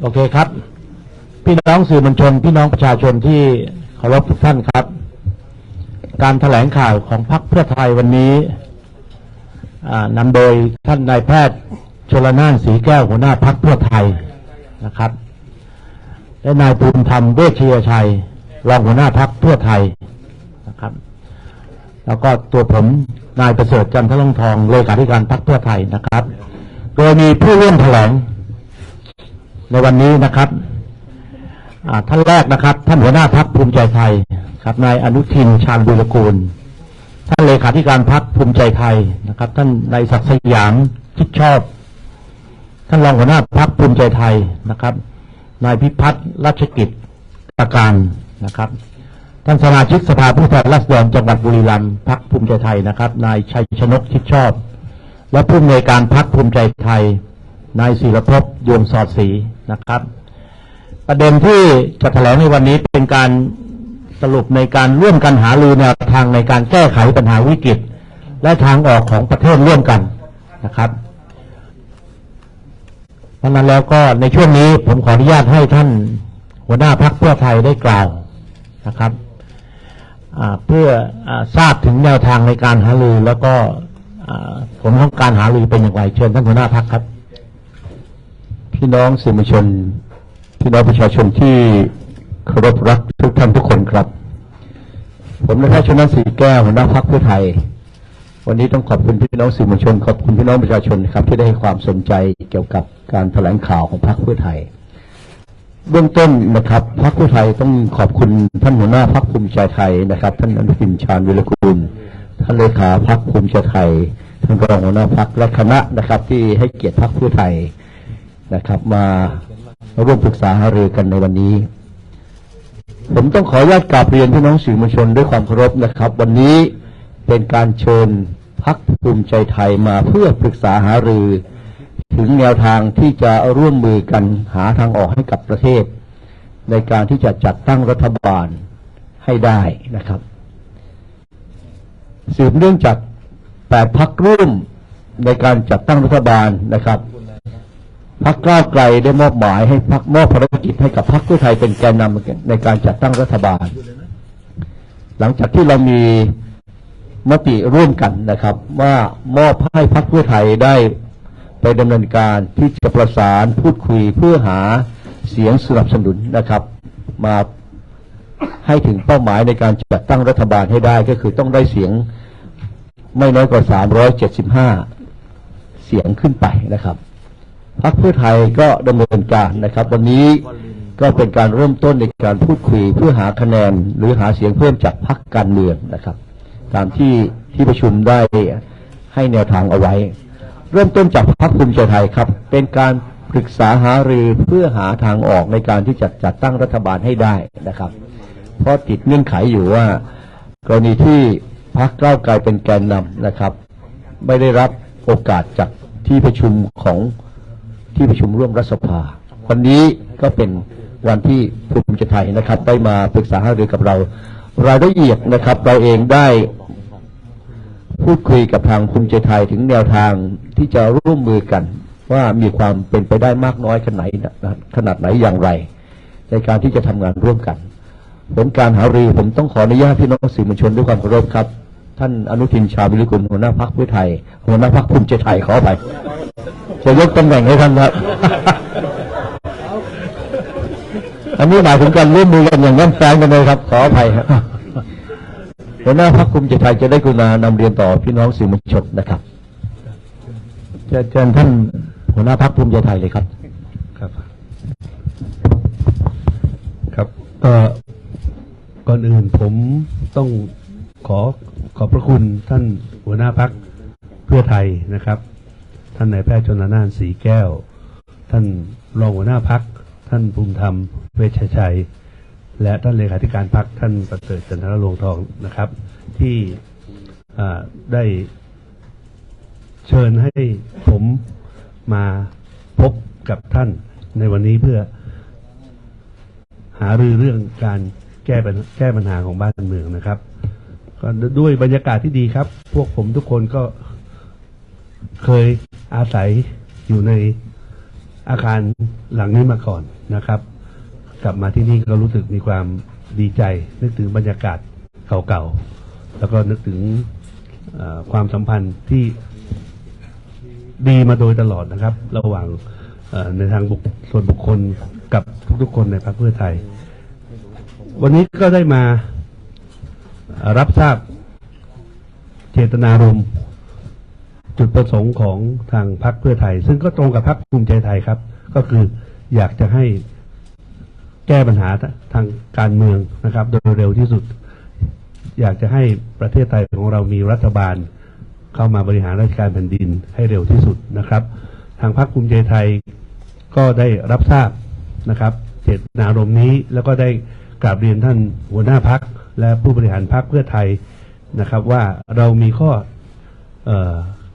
โอเคครับ พี่น้องสื่อมวลชน พี่น้องประชาชนที่เคารพทุกท่านครับ การแถลงข่าวของพรรคเพื่อไทยวันนี้นำโดยท่านนายแพทย์ชลนานสีแก้วหัวหน้าพรรคเพื่อไทยนะครับ และนายภูมิธรรมเวชเชียชัยรองหัวหน้าพรรคเพื่อไทยนะครับ แล้วก็ตัวผมนายประเสริฐจันทรงทองเลขาธิการพรรคเพื่อไทยนะครับ โดยมีผู้ร่วมแถลง ในวันนี้นะครับท่านแรกนะครับ ท่านหัวหน้าพักภูมิใจไทยครับนายอนุทินชาญบุรกูล ท่านเลขาธิการพักภูมิใจไทยนะครับ ท่านนายศักดิ์สยามชิดชอบ ท่านรองหัวหน้าพักภูมิใจไทยนะครับนายพิพัฒน์รัชกิจตะการนะครับ ท่านสมาชิกสภาผู้แทนราษฎรจังหวัดบุรีรัมย์พักภูมิใจไทยนะครับ นายชัยชนกชิดชอบ และผู้อำนวยการพักภูมิใจไทย นายศิรภพโยมสอดศรีนะครับ ประเด็นที่จะแถลงในวันนี้เป็นการสรุปในการร่วมกันหารือแนวทางในการแก้ไขปัญหาวิกฤต และทางออกของประเทศร่วมกันนะครับเพราะนั้นแล้วก็ในช่วงนี้ผมขออนุญาตให้ท่านหัวหน้าพักเพื่อไทยได้กล่าวนะครับเพื่ออทราบถึงแนวทางในการหารือแล้วก็อ่าผลของการหารือเป็นอย่างไร เชิญท่านหัวหน้าพักครับ พี่น้องสื่อมวลชน พี่น้องประชาชนที่เคารพรักทุกท่านทุกคนครับ ผมนายแพทย์ชนะศรีแก้วหัวหน้าพักเพื่อไทย วันนี้ต้องขอบคุณพี่น้องสื่อมวลชนขอบคุณพี่น้องประชาชนครับ ที่ได้ให้ความสนใจเกี่ยวกับการแถลงข่าวของพรรคเพื่อไทย เบื้องต้นนะครับพรรคเพื่อไทยต้องขอบคุณท่านหัวหน้าพรรคภูมิใจไทยนะครับ ท่านอนุทินชาญวิรุกูลท่านเลขาพรรคภูมิใจไทยท่านรองหัวหน้าพรรคและคณะนะครับ ที่ให้เกียรติพรรคเพื่อไทย นะครับ มาร่วมปรึกษาหารือกันในวันนี้ ผมต้องขออนุญาตกราบเรียนพี่น้องสื่อมวลชนด้วยความเคารพนะครับ วันนี้เป็นการเชิญพักภูมิใจไทยมาเพื่อปรึกษาหารือ ถึงแนวทางที่จะร่วมมือกันหาทางออกให้กับประเทศ ในการที่จะจัดตั้งรัฐบาลให้ได้นะครับ สืบเนื่องจากแปดพักร่วมในการจัดตั้งรัฐบาลนะครับ พักก้าวไกลได้มอบหมายให้พักมอบภารกิจให้กับพักเพื่อไทยเป็นแกนนำในการจัดตั้งรัฐบาล หลังจากที่เรามีมติร่วมกันนะครับ ว่ามอบให้พักเพื่อไทยได้ไปดำเนินการที่จะประสานพูดคุยเพื่อหาเสียงสนับสนุนนะครับ มาให้ถึงเป้าหมายในการจัดตั้งรัฐบาลให้ได้ก็คือต้องได้เสียงไม่น้อยกว่า 375 เสียงขึ้นไปนะครับ พักเพื่อไทยก็ดำเนินการนะครับ วันนี้ก็เป็นการเริ่มต้นในการพูดคุยเพื่อหาคะแนนหรือหาเสียงเพิ่มจากพักการเมืองนะครับ ตามที่ที่ประชุมได้ให้แนวทางเอาไว้ เริ่มต้นจากพักภูมิใจไทยครับ เป็นการปรึกษาหารือเพื่อหาทางออกในการที่จะจัดตั้งรัฐบาลให้ได้นะครับ เพราะติดเงื่อนไขอยู่ว่า กรณีที่พรรคก้าวไกลเป็นแกนนำนะครับ ไม่ได้รับโอกาสจากที่ประชุมของ ที่ประชุมร่วมรัฐสภา วันนี้ก็เป็นวันที่ภูมิใจไทยนะครับ ได้มาปรึกษาหารือกับเรา รายละเอียดนะครับ เราเองได้พูดคุยกับทางภูมิใจไทยถึงแนวทางที่จะร่วมมือกัน ว่ามีความเป็นไปได้มากน้อยขนาดไหนขนาดไหนอย่างไร ในการที่จะทำงานร่วมกันผลการหารือผมต้องขออนุญาตพี่น้องสื่อมวลชนด้วยความเคารพครับ ท่านอนุทินชาญวิริกุลหัวหน้าพรรคเพื่อไทย หัวหน้าพรรคภูมิใจไทยขอไป จะยกตำแหน่งให้ท่านครับ อันนี้หมายถึงการร่วมมือกันอย่างแน่นแฟ้นกันเลยครับ ขออภัยครับหัวหน้าพรรคภูมิใจไทยจะได้กรุณานำเรียนต่อพี่น้องสื่อมวลชนนะครับเชิญเชิญท่านหัวหน้าพักภูมิใจไทยเลยครับ ครับ ครับก่อนอื่นผมต้องขอ ขอบพระคุณท่านหัวหน้าพักเพื่อไทยนะครับ ท่านนายแพทย์ชนละนานสีแก้ว ท่านรองหัวหน้าพักท่านภูมิธรรมเวชชัย และท่านเลขาธิการพักท่านประเสริฐจันทรลงทองนะครับ ที่ได้เชิญให้ผมมาพบกับท่านในวันนี้เพื่อหารือเรื่องการแก้แก้ปัญหาของบ้านเมืองนะครับ ก็ด้วยบรรยากาศที่ดีครับ พวกผมทุกคนก็เคยอาศัยอยู่ในอาคารหลังนี้มาก่อนนะครับ กลับมาที่นี่ก็รู้สึกมีความดีใจ นึกถึงบรรยากาศเก่าๆ แล้วก็นึกถึงความสัมพันธ์ที่ดีมาโดยตลอดนะครับ ระหว่างในทางบุคส่วนบุคคลกับทุกๆคนในพรรคเพื่อไทย วันนี้ก็ได้มา รับทราบเจตนารมณ์จุดประสงค์ของทางพรรคเพื่อไทย ซึ่งก็ตรงกับพรรคภูมิใจไทยครับ ก็คืออยากจะให้แก้ปัญหาทางการเมืองนะครับ โดยเร็วที่สุด อยากจะให้ประเทศไทยของเรามีรัฐบาล เข้ามาบริหารราชการแผ่นดินให้เร็วที่สุดนะครับ ทางพรรคภูมิใจไทยก็ได้รับทราบนะครับ เจตนารมณ์นี้แล้วก็ได้ กราบเรียนท่านหัวหน้าพักและผู้บริหารพักเพื่อไทยนะครับ ว่าเรามีข้ออ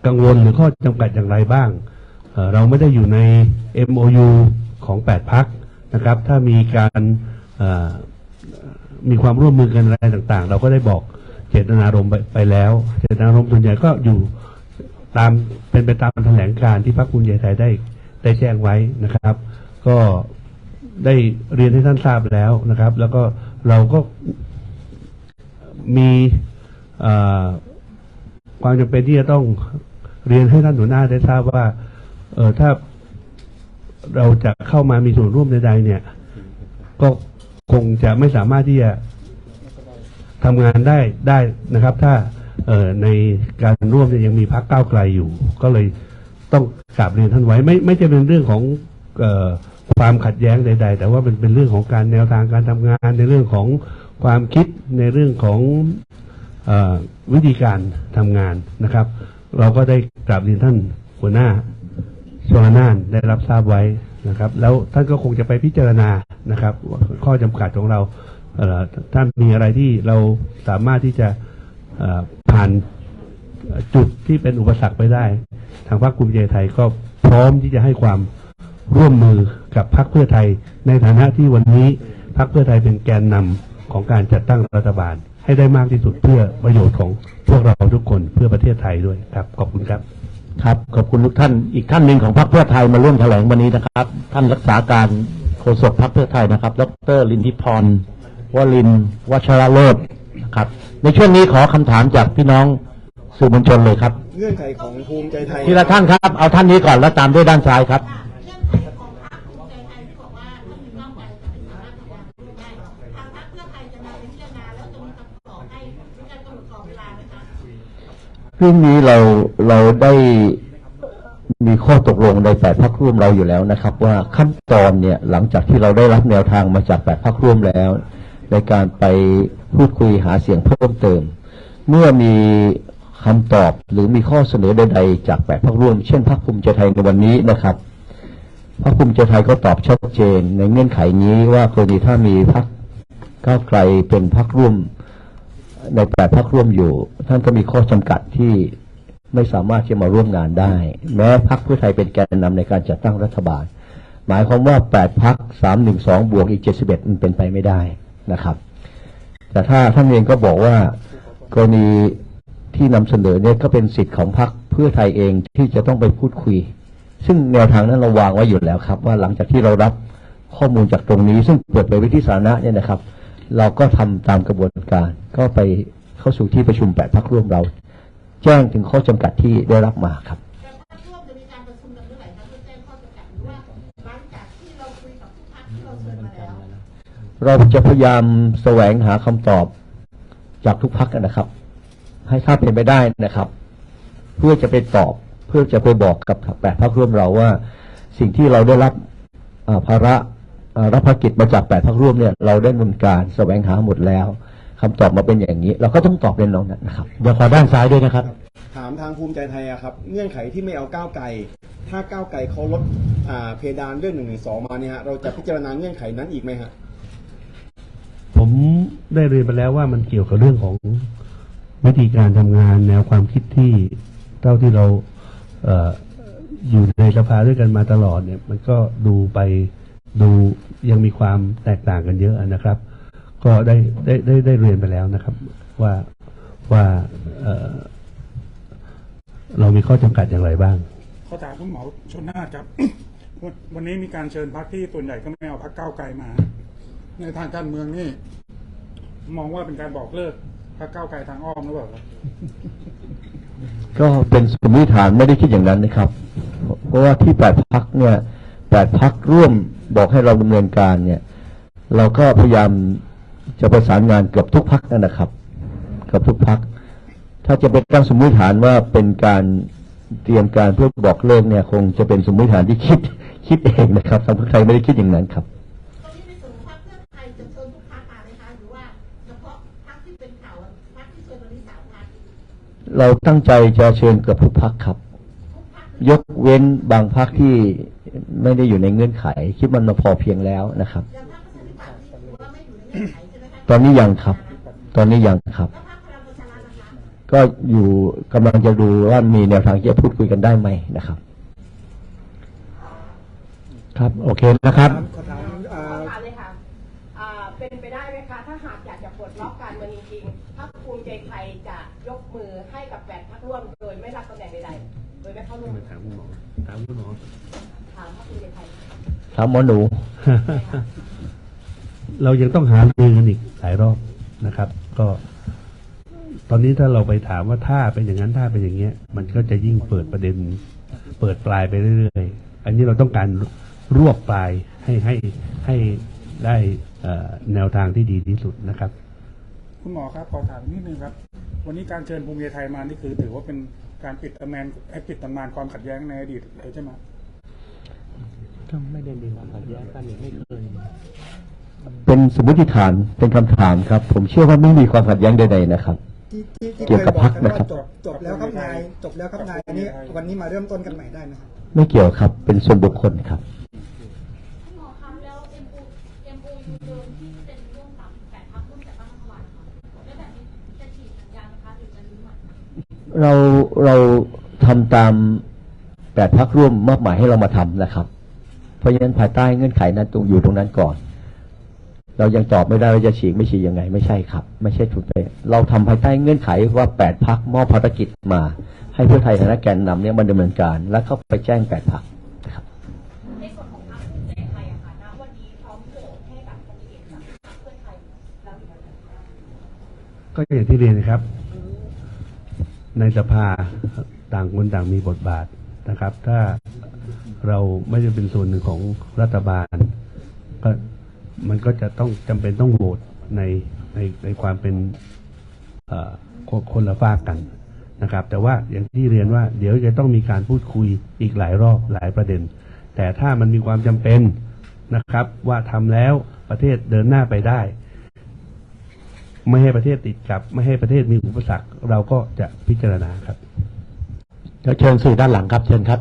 กังวลหรือข้อจำกัดอย่างไรบ้างเเราไม่ได้อยู่ใน MOU ของ 8 พักนะครับ ถ้ามีการมีความร่วมมือกันอะไรต่างๆ เราก็ได้บอกเจตนารมณ์ไปไปแล้ว เจตนารมณ์ส่วนใหญ่ก็อยู่ตามเป็นไปตามแถลงการที่พรรคภูมิใจไทยได้ได้แจ้งไว้นะครับ ก็ ได้เรียนให้ท่านทราบแล้วนะครับ แล้วก็เราก็มีความจำเป็นที่จะต้องเรียนให้ท่านหัวหน้าได้ทราบว่า เออถ้าเราจะเข้ามามีส่วนร่วมใดๆเนี่ย ก็คงจะไม่สามารถที่จะทำงานได้ได้นะครับ ถ้าเออในการร่วมเนี่ยยังมีพักก้าวไกลอยู่ ก็เลยต้องกราบเรียนท่านไว้ ไม่ไม่จะเป็นเรื่องของเออ ความขัดแย้งใด ๆ แต่ว่าเป็นเป็นเรื่องของการแนวทางการทำงานในเรื่องของความคิดในเรื่องของอวิธีการทำงานนะครับ เราก็ได้กราบเรียนท่านหัวหน้าชวนน่านได้รับทราบไว้นะครับ แล้วท่านก็คงจะไปพิจารณานะครับข้อจำกัดของเราเท่านมีอะไรที่เราสามารถที่จะผ่านจุดที่เป็นอุปสรรคไปได้ ทางพรรคภูมิใจไทยก็พร้อมที่จะให้ความ ร่วมมือกับพรรคเพื่อไทย ในฐานะที่วันนี้พรรคเพื่อไทยเป็นแกนนำของการจัดตั้งรัฐบาล ให้ได้มากที่สุดเพื่อประโยชน์ของพวกเราทุกคนเพื่อประเทศไทยด้วยครับ ขอบคุณครับ ครับ ขอบคุณทุกท่านอีกท่านหนึ่งของพรรคเพื่อไทยมาร่วมแถลงวันนี้นะครับ ท่านรักษาการโฆษกพรรคเพื่อไทยนะครับ ดรลินทิพรวลินทร์วัชรโรจน์นะครับ ในช่วงนี้ขอคำถามจากพี่น้องสื่อมวลชนเลยครับ เงื่อนไขของภูมิใจไทยทีละท่านครับ เอาท่านนี้ก่อนแล้วตามด้วยด้านซ้ายครับ เรื่องนี้เราเราได้มีข้อตกลงในแปดพักร่วมเราอยู่แล้วนะครับ ว่าขั้นตอนเนี่ยหลังจากที่เราได้รับแนวทางมาจากแปดพักร่วมแล้ว ในการไปพูดคุยหาเสียงเพิ่มเติม เมื่อมีคำตอบหรือมีข้อเสนอใดๆ จากแปดพักร่วม เช่นพรรคภูมิใจไทยในวันนี้นะครับพรรคภูมิใจไทยก็ตอบชัดเจนในเงื่อนไขนี้ว่ากรณีถ้ามีพรรคก้าวไกลเป็นพรรคร่วม ในแปดพักร่วมอยู่ ท่านก็มีข้อจำกัดที่ไม่สามารถที่มาร่วมงานได้ แม้พักเพื่อไทยเป็นแกนนำในการจัดตั้งรัฐบาล หมายความว่าแปดพักสามหนึ่งสองบวกอีกเจ็ดสิบเอ็ดมันเป็นไปไม่ได้นะครับ แต่ถ้าท่านเองก็บอกว่ากรณีที่นำเสนอเนี่ยก็เป็นสิทธิ์ของพรรคเพื่อไทยเองที่จะต้องไปพูดคุย ซึ่งแนวทางนั้นเราวางไว้อยู่แล้วครับ ว่าหลังจากที่เรารับข้อมูลจากตรงนี้ ซึ่งเปิดเผยไว้ที่สาธารณะเนี่ยนะครับ เราก็ทำตามกระบวนการ ก็ไปเข้าสู่ที่ประชุมแปดพักร่วมเรา แจ้งถึงข้อจำกัดที่ได้รับมาครับแล้วพรรคร่วมจะมีการประชุมกันเมื่อไหร่ครับเพื่อแจ้งข้อจำกัดหรือว่าหลังจากที่เราคุยกับทุกพรรคที่เราเชิญมาแล้วเราจะพยายามแสวงหาคำตอบจากทุกพักนะครับ ให้ถ้าเป็นไปได้นะครับ เพื่อจะไปตอบเพื่อจะไปบอกกับแปดพักร่วมเราว่า สิ่งที่เราได้รับอ่าภาระอ่า รับภารกิจมาจากแปดพักร่วมเนี่ยเราได้ดำเนินการแสวงหาหมดแล้วคำตอบมาเป็นอย่างนี้ เราก็ต้องตอบในน้องนั้นนะครับ เดี๋ยวขอด้านซ้ายด้วยนะครับ ถามทางภูมิใจไทยอะครับ เงื่อนไขที่ไม่เอาก้าวไกล ถ้าก้าวไกลเขาลดอ่าเพดานเรื่องหนึ่งหนึ่งสองมาเนี่ยฮะเราจะพิจารณาเงื่อนไขนั้นอีกไหมฮะ ผมได้เรียนไปแล้วว่ามันเกี่ยวกับเรื่องของวิธีการทำงานแนวความคิดที่เท่าที่เราเอออยู่ในสภาด้วยกันมาตลอดเนี่ย มันก็ดูไป ดูยังมีความแตกต่างกันเยอะนะครับ ก็ได้ได้ได้ได้เรียนไปแล้วนะครับ ว่าว่าเอ่อเรามีข้อจำกัดอย่างไรบ้างขอถามคุณหมอชนน่านครับพวันวันนี้มีการเชิญพักที่ส่วนใหญ่ก็ไม่เอาพักก้าวไกลมา ในทางการเมืองนี่ มองว่าเป็นการบอกเลิกพักก้าวไกลทางอ้อมหรือเปล่าครับก็เป็นสมมติฐานไม่ได้คิดอย่างนั้นนะครับ เพราะว่าที่แปดพักเนี่ยแปดพักร่วม บอกให้เราดำเนินการเนี่ย เราก็พยายามจะประสานงานเกือบทุกพักนั่นนะครับเกือบทุกพัก ถ้าจะเป็นตั้งสมมติฐานว่าเป็นการเตรียมการเพื่อบอกเลิกเนี่ย คงจะเป็นสมมติฐานที่คิดคิดเองนะครับทางพรรคไทยไม่ได้คิดอย่างนั้นครับเราตั้งใจจะเชิญเกือบทุกพักครับ ยกเว้นบางพักที่ ไม่ได้อยู่ในเงื่อนไข คิดมันพอเพียงแล้วนะครับอย่างพรรคประชาธิปัตย์ที่ถือว่าไม่อยู่ในเงื่อนไขใช่ไหมคะตอนนี้ยังครับ ตอนนี้ยังครับแล้วพรรคพลังประชารัฐนะคะก็อยู่กำลังจะดูว่ามีแนวทางที่จะพูดคุยกันได้ไหมนะครับ ครับโอเคนะครับขอถามอ่าขอถามเลยค่ะอ่าเป็นไปได้ไหมคะถ้าหากอยากจะปลดล็อกการเมืองจริงๆพรรคภูมิใจไทยจะยกมือให้กับแปดพรรคร่วมโดยไม่รับตำแหน่งใดๆโดยไม่เข้าร่วมมาถามคุณหมอถามคุณหมอ ถามพรรคภูมิใจไทยถามหมอหนู เรายังต้องหารือกันอีกหลายรอบนะครับ ก็ ตอนนี้ถ้าเราไปถามว่าถ้าเป็นอย่างนั้นถ้าเป็นอย่างเงี้ย มันก็จะยิ่งเปิดประเด็น เปิดปลายไปเรื่อยๆ อันนี้เราต้องการรวบปลายให้ให้ให้ได้เอ่อแนวทางที่ดีที่สุดนะครับ คุณหมอครับขอถามนิดนึงครับ วันนี้การเชิญภูมิใจไทยมานี่คือ ถือว่าเป็นการปิดตำนานให้ปิดตำนานความขัดแย้งในอดีตเลยใช่ไหมก็ ไม่ได้มีความขัดแย้งกันไม่เคยเป็นสมมติฐานเป็นคำถามครับ ผมเชื่อว่าไม่มีความขัดแย้งใดๆนะครับที่ที่ที่เกี่ยวกับพรรคเยนะครับว่าจบจบแล้วครับนายจบแล้วครับนายอันนี้วันนี้มาเริ่มต้นกันใหม่ได้นะครับไม่เกี่ยวครับ เป็นส่วนบุคคลครับคุณหมอคะแล้ว MO MOU เดิมที่เป็นร่วมกับแปดพักร่วมจัดตั้งรัฐบาลค่ะแล้วแบบนี้จะฉีกสัญญาไหมคะหรือจะรื้อใหม่เราเราทำตามแปดพักร่วมมอบหมายให้เรามาทำนะครับ เพราะฉะนั้นภายใต้เงื่อนไขนั้นตรงอยู่ตรงนั้นก่อน เรายังตอบไม่ได้ว่าจะฉีกไม่ฉีกยังไง ไม่ใช่ครับ ไม่ใช่ถูกไปเราทำภายใต้เงื่อนไขว่าแปดพักมอบภารกิจมา ให้เพื่อไทยฐานะแกนนำเนี่ยมาดำเนินการ แล้วเข้าไปแจ้งแปดพักนะครับในส่วนของพรรคภูมิใจไทยอะค่ะณวันนี้พร้อมโหวตให้กับคนเอกกับพรรคเพื่อไทยแล้วหรือยังคะก็อย่างที่เรียนนะครับ ในสภาต่างคนต่างมีบทบาทนะครับ ถ้า เราไม่ได้เป็นส่วนหนึ่งของรัฐบาล ก็มันก็จะต้องจำเป็นต้องโหวตในในในความเป็นคนคนละฝากกันนะครับ แต่ว่าอย่างที่เรียนว่า เดี๋ยวจะต้องมีการพูดคุยอีกหลายรอบหลายประเด็น แต่ถ้ามันมีความจำเป็นนะครับ ว่าทำแล้วประเทศเดินหน้าไปได้ ไม่ให้ประเทศติดกับ ไม่ให้ประเทศมีอุปสรรค เราก็จะพิจารณาครับเชิญสื่อด้านหลังครับเชิญครับ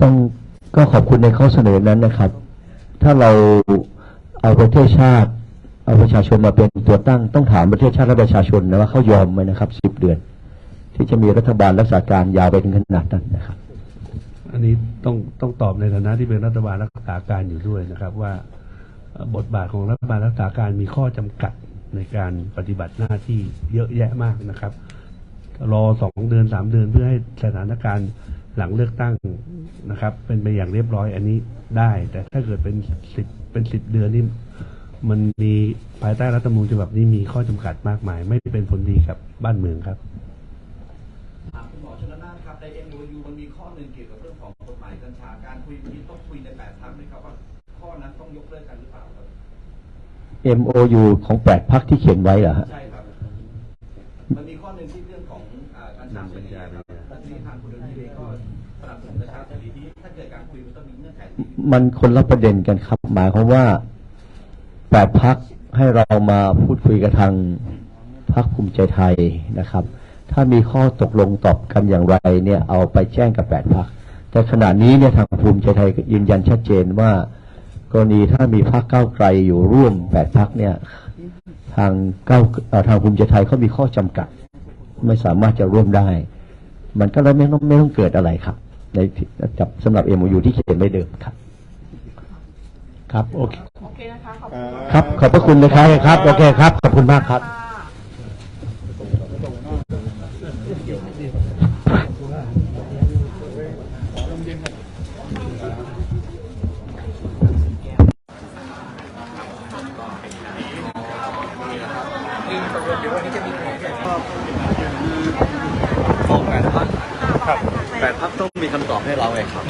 ต้องก็ขอบคุณในข้อเสนอนั้นนะครับ ถ้าเราเอาประเทศชาติ เอาประชาชนมาเป็นตัวตั้งต้องถามประเทศชาติและประชาชนนะว่าเขายอมไหมนะครับสิบเดือน ที่จะมีรัฐบาลรักษาการยาวไปถึงขนาดนั้นนะครับ อันนี้ต้องต้องตอบในฐานะที่เป็นรัฐบาลรักษาการอยู่ด้วยนะครับ ว่าบทบาทของรัฐบาลรักษาการมีข้อจำกัดในการปฏิบัติหน้าที่เยอะแยะมากนะครับ รอสองเดือนสามเดือนเพื่อให้สถานการณ์ หลังเลือกตั้งนะครับ เป็นไปอย่างเรียบร้อยอันนี้ได้ แต่ถ้าเกิดเป็นสิบเป็นสิบเดือนนี่มันมีภายใต้รัฐธรรมนูญฉบับนี้มีข้อจำกัดมากมาย ไม่เป็นผลดีกับบ้านเมืองครับถามคุณหมอชนละนานครับใน MOU มันมีข้อหนึ่งเกี่ยวกับเรื่องของกฎหมายกัญชาการคุยวันนี้ต้องคุยในแปดพักไหมครับว่าข้อนั้นต้องยกเลิกกันหรือเปล่าครับ MOU ของแปดพักที่เขียนไว้เหรอฮะใช่ มันคนละประเด็นกันครับ หมายความว่าแปดพักให้เรามาพูดคุยกับทางพักภูมิใจไทยนะครับ ถ้ามีข้อตกลงตอบกันอย่างไรเนี่ยเอาไปแจ้งกับแปดพักแต่ขณะนี้เนี่ยทางภูมิใจไทยยืนยันชัดเจนว่า กรณีถ้ามีพักเก้าไกลอยู่ร่วมแปดพักเนี่ย ทางเก้าทางภูมิใจไทยเขามีข้อจำกัด ไม่สามารถจะร่วมได้ มันก็เลยไม่ต้องไม่ต้องเกิดอะไรครับ ในสำหรับ MOU ที่เขียนไว้เดิมครับ คครับโอเคโอเคนะคะขอบคุณครับ ขอบพระคุณนะครับครับโอเคครับ ขอบคุณมากครับของแปดพักแปดพักต้องมีคำตอบให้เราไงครับ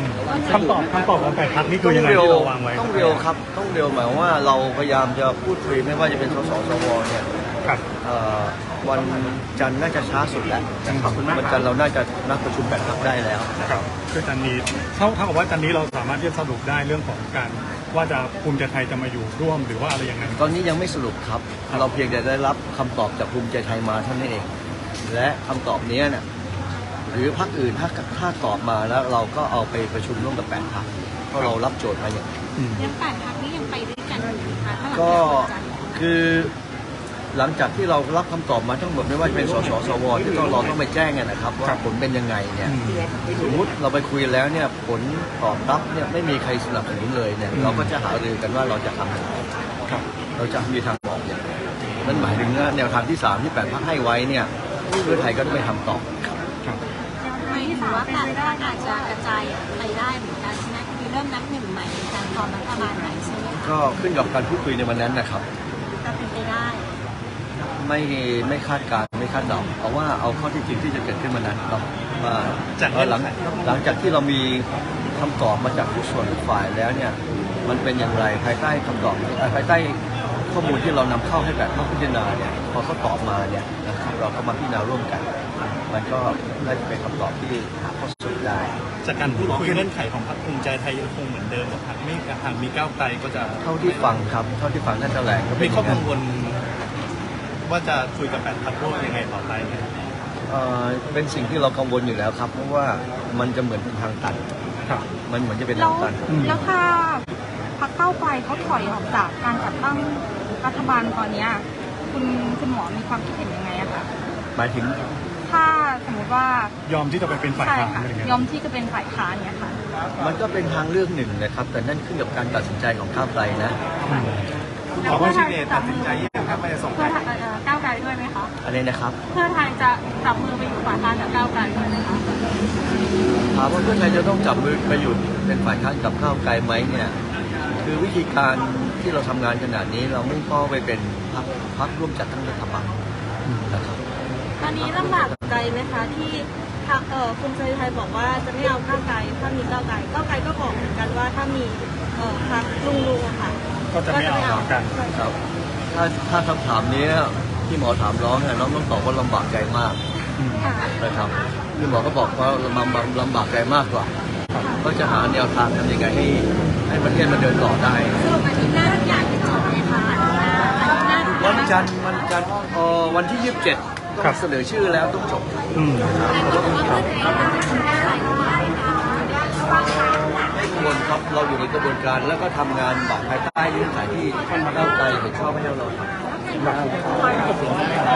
คำตอบคำตอบของแปดพักนี่คือยังไงที่เราวางไว้ต้องเร็วครับต้อง เร็วหมายความว่าเราพยายามจะพูดคุยไม่ว่าจะเป็นสสสวเนี่ยครับเอ่อวันจันทร์น่าจะช้าสุดแล้วนะครับวันจันทร์เราน่าจะนัดประชุมแปดพักได้แล้วครับคือจันนี้เท่าเท่ากับว่าจันนี้เราสามารถที่จะสรุปได้เรื่องของการว่าจะภูมิใจไทยจะมาอยู่ร่วมหรือว่าอะไรยังไงตอนนี้ยังไม่สรุปครับ เราเพียงแต่ได้รับคำตอบจากภูมิใจไทยมาเท่านั้นเอง และคำตอบเนี้ยเนี่ยหรือพรรคอื่นถ้าถ้าตอบมาแล้วเราก็เอาไปประชุมร่วมกับแปดพรรคเพราะเรารับโจทย์มาอย่างนั้นยังแปดพัก ก็จากวันจันทร์คือหลังจากที่เรารับคำตอบมาทั้งหมดไม่ว่าจะเป็นสสสวที่ต้องเราต้องไปแจ้งกันนะครับ ว่าผลเป็นยังไงเนี่ยสมมติเราไปคุยแล้วเนี่ยผลตอบรับเนี่ยไม่มีใครสนับสนุนเลยเนี่ยเราก็จะหารือกันว่าเราจะทำอย่างไรครับเราจะมีทางออกอย่างไรนั่นหมายถึงว่าแนวทางที่สามที่แปดพักให้ไว้เนี่ยเพื่อไทยก็ต้องไปทำต่อครับหมายถึงว่าแปดพักอาจจะกระจายไปได้เหมือนกันใช่ไหมคือเริ่มนับหนึ่งใหม่ในการฟอร์มรัฐบาลใหม่ใช่ไหมคะก็ขึ้นกับการพูดคุยในวันนั้นนะครับ ก็เป็นไปได้ไม่ไม่คาดการณ์ไม่คาดเดาเอาว่าเอาข้อที่จริงที่จะเกิดขึ้นวันนั้นเนาะว่าจากเออหลังหลังจากที่เรามีคำตอบมาจากทุกส่วนทุกฝ่ายแล้วเนี่ยมันเป็นอย่างไรภายใต้คำตอบเอ่อภายใต้ ข้อมูลที่เรานำเข้าให้แบบพิจารณาเนี่ยพอเขาตอบมาเนี่ยนะครับเราก็มาพิจารณาร่วมกัน มันก็ได้เป็นคำตอบที่หาข้อสรุปได้ จากการพูดคุยเงื่อนไขของพรรคภูมิใจไทยยังคงเหมือนเดิมครับไม่หากมีก้าวไกลก็จะเท่าที่ฟังครับเท่าที่ฟังท่านแถลงก็เป็มีนข้ออย่างกันั้งนวลว่าจะคุยกับแปดพักร่วมยังไงต่อไปไหมเอ่อเป็นสิ่งที่เรากังวลอยู่แล้วครับ เพราะว่ามันจะเหมือนเป็นทางตันครับมันเหมือนจะเป็นแล้ทาวงตันแล้วถ้าพรรคเก้าวไกลเขาถอยออกจากการจัดตั้ง รัฐบาลตอนเนี้ยคุณคุณหมอมีความคิดเห็นยังไงอะคะหมายถึงถ้าสมมติว่ายอมที่จะไปเป็นฝ่ายใช่ค้านค่ะอะไรเงี้ยยอมที่จะเป็นฝ่ายค้านเนี่ยค่ะ มันก็เป็นทางเลือกหนึ่งนะครับ แต่นั่นขึ้นกับการตัดสินใจของข้าวไกลนะ ขอว่าชิเดชตัดสินใจยังครับว่าจะส่งเพื่อไทยเอ่อก้าวไกลด้วยไหมคะ อะไรนะครับเพื่อไทยจะจับมือไปอยู่ฝ่ายค้านกับก้าวไกลด้วยไหมคะ ถามว่าเพื่อไทยจะต้องจับมือไปอยู่เป็นฝ่ายค้านกับข้าวไกลไหมเนี่ย คือวิธีการ ที่เราทำงานขนาดนี้เรามุ่งเป้าไปเป็นพรรคพรรคร่วมจัดตั้งรัฐบาลนะครับตอนนี้ลำบากใจไหมคะที่ทางเอ่อคุณชัยไทยบอกว่าจะไม่เอาก้าวไกลถ้ามีก้าวไกลก้าวไกลก็บอกเหมือนกันว่าถ้ามีเอ่อพรรคลุงลุงอะค่ะก็จะไม่เอาเหมือนกันครับ ถ้าถ้าคำถามนี้ที่หมอถามน้องเนี่ยน้องต้องตอบว่าลำบากใจมากค่ะนะครับที่หมอก็บอกว่าลำบากลำบากใจมากกว่าก็จะหาแนวทางทำยังไงให้ให้ประเทศมันเดินต่อได้สรุปอาทิตย์หน้า จันทร์วันจันทร์เอ่อวันที่ 27ต้องเสนอชื่อแล้วต้องจบอืมไม่กังวลครับเราอยู่ในกระบวนการแล้วก็ทำงานแบบภายใต้เงื่อนไขที่ก้าวไกลเห็นชอบให้เราทำ